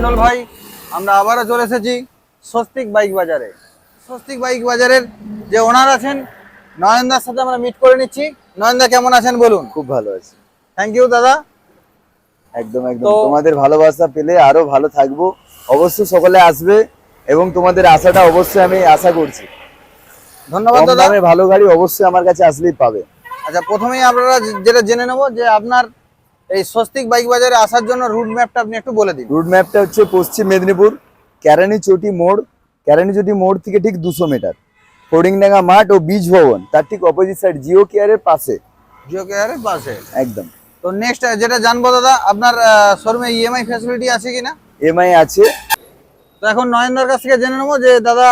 মন্ডল ভাই আমরা আবারও চলে এসেছি স্বস্তিক বাইক বাজারে। স্বস্তিক বাইক বাজারের যে ওনার আছেন নয়নদার সাথে আমরা মিট করে নিচ্ছি। নয়নদা কেমন আছেন বলুন? খুব ভালো আছে। থ্যাংক ইউ দাদা। একদম একদম। তোমাদের ভালোবাসা পেলে আরও ভালো থাকব। অবশ্যই সকলে আসবে এবং তোমাদের আশাটা অবশ্যই আমি আশা করছি। ধন্যবাদ দাদা। ভালো গাড়ি অবশ্যই আমার কাছে আসলেই পাবে। আচ্ছা প্রথমেই আপনারা যেটা জেনে নেব যে আপনার এই স্বস্তিক বাইক বাজারে আসার জন্য রুট ম্যাপটা আপনি একটু বলে দিন। রুট ম্যাপটা হচ্ছে পশ্চিম মেদিনীপুর ক্যারানি চটি মোড় ক্যারানি চটি মোড় থেকে ঠিক দুশো মিটার। ফড়িংডাঙ্গা মাঠ ও বীজ ভবন তার ঠিক অপোজিট সাইড জিও কেয়ারের পাশে। জিও কেয়ারের পাশে। একদম। তো নেক্সট যেটা জানব দাদা আপনার শোরুমে ইএমআই ফ্যাসিলিটি আছে কিনা? এমআই আছে। তো এখন নয়নদার কাছ থেকে জেনে নেব যে দাদা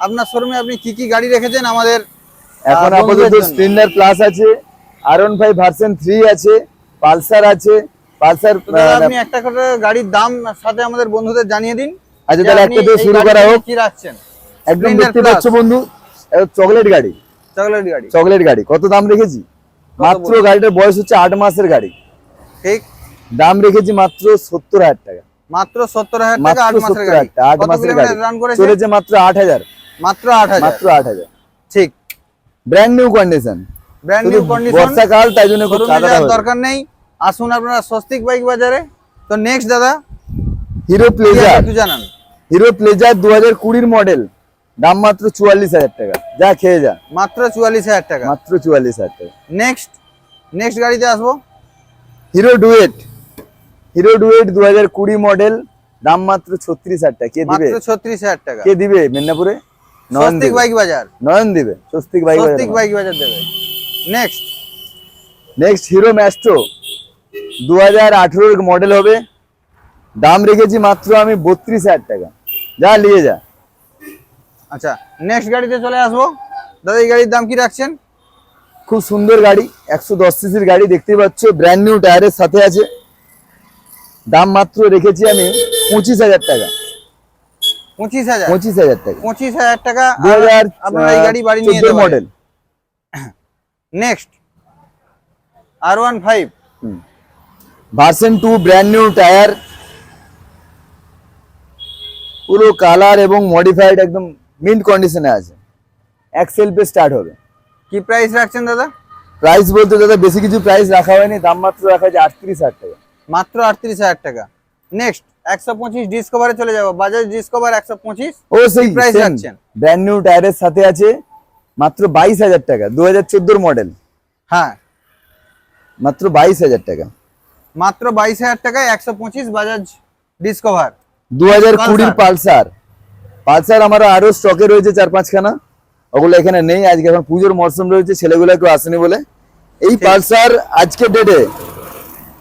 আপনার শোরুমে আপনি কি কি গাড়ি রেখেছেন আমাদের এখন আপাতত স্প্লেন্ডার প্লাস আছে আর ওয়ান ফাইভ ভার্সন থ্রি আছে। পালসার আছে পালসার আপনি একটা করে গাড়ির দাম সাথে আমাদের বন্ধুদের জানিয়ে দিন আচ্ছা তাহলে একটা দিয়ে শুরু করা হোক। কি রাখছেন? একদম দেখতে পাচ্ছ বন্ধু চকলেট গাড়ি। চকলেট গাড়ি। চকলেট গাড়ি। কত দাম রেখেছি? মাত্র গাড়িটার বয়স হচ্ছে আট মাসের গাড়ি। ঠিক। দাম রেখেছি মাত্র সত্তর হাজার টাকা। মাত্র সত্তর হাজার টাকা আট মাসের গাড়ি। আট মাসের গাড়ি। চলেছে মাত্র আট হাজার। মাত্র আট হাজার। মাত্র আট হাজার। ঠিক। Brand new condition brand new condition বর্ষাকাল তাই জন্য খুব দরকার নেই। আসুন আপনারা স্বস্তিক বাইক বাজারে। তো নেক্সট দাদা হিরো প্লেজার একটু জানান। হিরো প্লেজার দু হাজার কুড়ির মডেল দাম মাত্র চুয়াল্লিশ হাজার টাকা। যা খেয়ে যা। মাত্র চুয়াল্লিশ হাজার টাকা। মাত্র চুয়াল্লিশ হাজার টাকা। নেক্সট নেক্সট গাড়িতে আসব। হিরো ডুয়েট হিরো ডুয়েট দু হাজার কুড়ি মডেল দাম মাত্র ছত্রিশ হাজার টাকা। কে দিবে? মাত্র ছত্রিশ হাজার টাকা। কে দিবে মেদিনীপুরে? নয়ন দিবে বাইক বাজার। নয়ন দিবে স্বস্তিক বাইক স্বস্তিক বাইক বাজার দেবে। নেক্সট নেক্সট হিরো ম্যাস্ট্রো দু হাজার আঠেরোর মডেল হবে। দাম রেখেছি মাত্র আমি বত্রিশ হাজার টাকা। যা নিয়ে যা। আচ্ছা নেক্সট গাড়িতে চলে আসব। দাদা এই গাড়ির দাম কি রাখছেন? খুব সুন্দর গাড়ি একশো দশ সিসির গাড়ি দেখতে পাচ্ছ ব্র্যান্ড নিউ টায়ারের সাথে আছে। দাম মাত্র রেখেছি আমি পঁচিশ হাজার টাকা। পঁচিশ হাজার? পঁচিশ হাজার টাকা। পঁচিশ হাজার টাকা। দু হাজার আপনারা এই গাড়ি বাড়ি নিয়ে model next R one five version two brand new tyre পুরো কালার এবং মডিফাইড একদম মিন্ট কন্ডিশনে আছে। এক সেলফে স্টার্ট হবে। কি প্রাইস রাখছেন দাদা? প্রাইস বলতে দাদা বেশি কিছু প্রাইস রাখা হয়নি দাম মাত্র রাখা হয়েছে আটত্রিশ হাজার টাকা। মাত্র আটত্রিশ হাজার টাকা। নেক্সট একশো পঁচিশ ডিসকভারে চলে যাব। বাজাজ ডিসকভার একশো পঁচিশ। ও সেই price রাখছেন? ব্র্যান্ড নিউ টায়ারের সাথে আছে। মাত্র বাইশ হাজার টাকা দু হাজার চোদ্দোর মডেল। হ্যাঁ। মাত্র বাইশ হাজার টাকা। মাত্র বাইশ হাজার টাকায় একশো পঁচিশ বাজাজ ডিসকভার। দু হাজার। কুড়ির পালসার। পালসার। আমার আরও স্টকে রয়েছে চার পাঁচখানা ওগুলো এখানে নেই আজকে এখন পুজোর মরশুম রয়েছে ছেলেগুলো একটু আসেনি বলে। এই পালসার আজকে ডেটে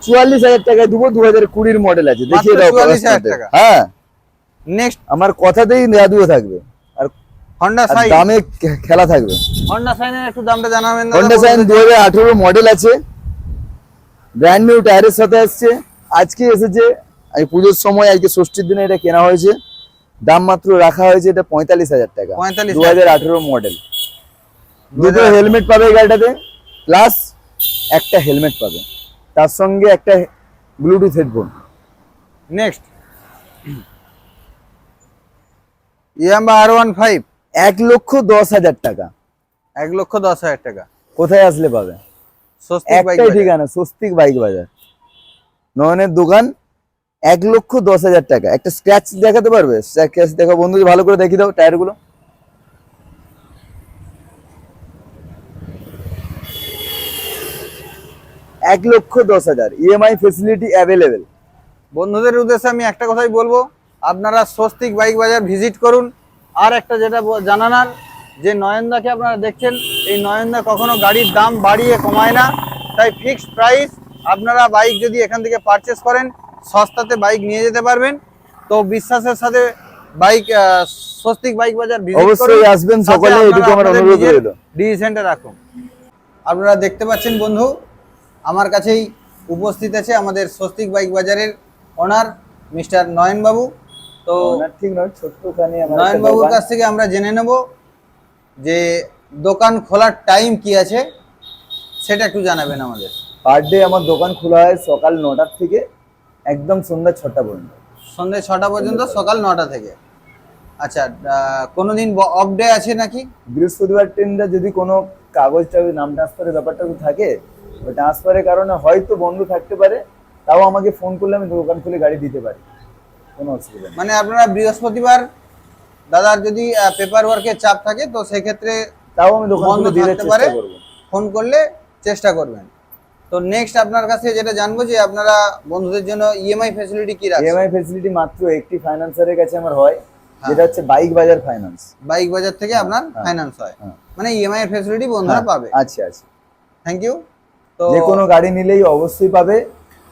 চুয়াল্লিশ হাজার টাকায় দেবো দু হাজার কুড়ির মডেল আছে। দেখিয়ে দাও 44,000 কাগজপত্রে। টাকা। হ্যাঁ। নেক্সট আমার কথাতেই জাদুও থাকবে। হন্ডা সাইন দামে খেলা থাকবে। হন্ডা সাইনের একটু দামটা জানাবেন হন্ডা সাইন দু হাজার আঠেরো মডেল আছে। ব্র্যান্ড নিউ টায়ারের সাথে আসছে। আজকে এসেছে এই পুজোর সময় আজকে ষষ্ঠীর দিনে এটা কেনা হয়েছে। দাম মাত্র রাখা হয়েছে এটা পঁয়তাল্লিশ হাজার টাকা। 45,000 দু হাজার আঠেরো মডেল দুটো হেলমেট পাবে এই গাড়িটাতে। প্লাস একটা হেলমেট পাবে। তার সঙ্গে একটা Bluetooth headphone next Yamaha R one five এক লক্ষ দশ হাজার টাকা। এক লক্ষ দশ হাজার টাকা। কোথায় আসলে পাবে? স্বস্তিক বাইক একটাই ঠিকানা স্বস্তিক বাইক বাজার। নয়নের দোকান এক লক্ষ দশ হাজার টাকা। একটা স্ক্র্যাচ দেখাতে পারবে? স্ক্র্যাচ দেখো বন্ধু ভালো করে দেখিয়ে দাও টায়ারগুলো এক লক্ষ দশ হাজার। ইএমআই ফেসিলিটি অ্যাভেলেবেল বন্ধুদের উদ্দেশ্যে আমি একটা কথাই বলব আপনারা স্বস্তিক বাইক বাজার ভিজিট করুন। আর একটা যেটা জানানার যে নয়নদাকে আপনারা দেখছেন এই নয়নদা কখনো গাড়ির দাম বাড়িয়ে কমায় না। তাই ফিক্সড প্রাইস আপনারা বাইক যদি এখান থেকে পারচেস করেন সস্তাতে বাইক নিয়ে যেতে পারবেন। তো বিশ্বাসের সাথে বাইক স্বস্তিক বাইক বাজার অবশ্যই আসবেন সকলে, এটুকু আমার অনুরোধ রইল। ডিসিশনটা রাখুন। আপনারা দেখতে পাচ্ছেন বন্ধু আমার কাছেই উপস্থিত আছে আমাদের স্বস্তিক বাইক বাজারের ওনার মিস্টার নয়নবাবু। তো ঠিক নয় ছোট্টখানি নয়নবাবুর। কাছ থেকে আমরা জেনে নেব যে দোকান খোলার টাইম কি আছে সেটা একটু জানাবেন আমাদের। পার ডে আমার দোকান খোলা হয় সকাল নটার থেকে একদম সন্ধ্যা ছটা পর্যন্ত। সন্ধ্যে ছটা পর্যন্ত সকাল নটা থেকে। আচ্ছা কোনোদিন অফ ডে আছে নাকি? বৃহস্পতিবার ট্রেনটা যদি কোনো কাগজ টাগজ নাম ট্রান্সফারের ব্যাপারটা থাকে ওই ট্রান্সফারের কারণে হয়তো বন্ধ থাকতে পারে তাও আমাকে ফোন করলে আমি দোকান খুলে গাড়ি দিতে পারি। কোনো অসুবিধা নেই। মানে আপনারা বৃহস্পতিবার দাদার যদি পেপার ওয়ার্কের চাপ থাকে তো সেক্ষেত্রে তাও আমি দোকান বন্ধ দিতে থাকতে পারে। ফোন করলে চেষ্টা করবেন। তো নেক্সট আপনার কাছে যেটা জানব যে আপনারা বন্ধুদের জন্য E ইএমআই ফ্যাসিলিটি কি রাখছেন? ইএমআই ফেসিলিটি মাত্র একটি ফাইন্যান্সারের কাছে আমার হয় যেটা হচ্ছে বাইক বাজার ফাইন্যান্স বাইক বাজার থেকে আপনার হ্যাঁ, ফাইন্যান্স হয়। হ্যাঁ। মানে ইএমআই এর ফ্যাসিলিটি বন্ধুরা পাবে। আচ্ছা আচ্ছা। থ্যাংক ইউ তো যে কোনো গাড়ি নিলেই অবশ্যই পাবে।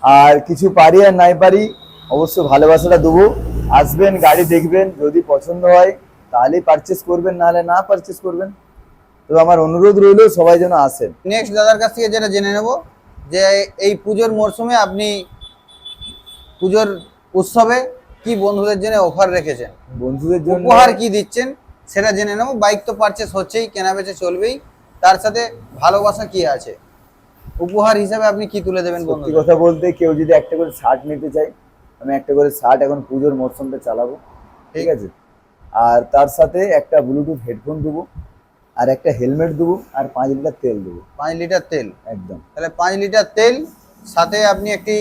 আর কিছু পারি আর নাই পারি অবশ্যই ভালোবাসাটা দেবো। আসবেন গাড়ি দেখবেন যদি পছন্দ হয় তাহলেই পারচেস করবেন নাহলে না পারচেস করবেন। তো আমার অনুরোধ রইল সবাই যেন আসেন। নেক্সট দাদার কাছ থেকে যেটা জেনে নেব যে এই পুজোর মরশুমে আপনি পুজোর উৎসবে কি বন্ধুদের জন্য অফার রেখেছেন? বন্ধুদের জন্য উপহার কি দিচ্ছেন সেটা জেনে নেব। বাইক তো পারচেস হচ্ছেই কেনা বেচে চলবেই। তার সাথে ভালোবাসা কি আছে? উপহার হিসাবে আপনি কি তুলে দেবেন সত্যি কথা বলতে কেউ যদি একটা করে শার্ট নিতে চায় আমি একটা করে শার্ট এখন পুজোর মরশুমটা চালাবো ঠিক আছে? আর তার সাথে একটা ব্লুটুথ হেডফোন দেবো আর একটা হেলমেট দেবো আর পাঁচ লিটার তেল দেবো। পাঁচ লিটার তেল? একদম। তাহলে পাঁচ লিটার তেল সাথে আপনি একটি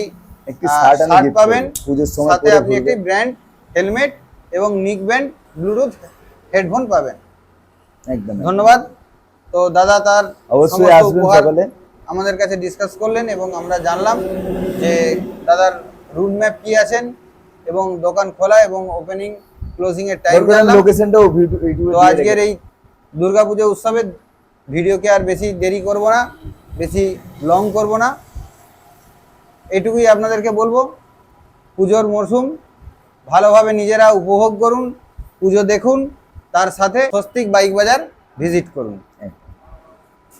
একটি শার্ট পাবেন পুজোর সময় সাথে আপনি একটি ব্র্যান্ড হেলমেট এবং নিক ব্যান্ড ব্লুটুথ হেডফোন পাবেন। একদম ধন্যবাদ। তো দাদা তার অবশ্যই আসবেন সকালে। আমাদের কাছে ডিসকাস করলেন এবং আমরা জানলাম যে দাদার রুট ম্যাপ কি আছেন এবং দোকান খোলা এবং ওপেনিং ক্লোজিং এর টাইম লোকেশনটাও তো আজকের এই দুর্গাপুজো উৎসবে ভিডিওকে আর বেশি দেরি করব না বেশি লং করব না। এটুকুই আপনাদেরকে বলব পুজোর মরশুম ভালোভাবে নিজেরা উপভোগ করুন পুজো দেখুন তার সাথে স্বস্তিক বাইক বাজার ভিজিট করুন।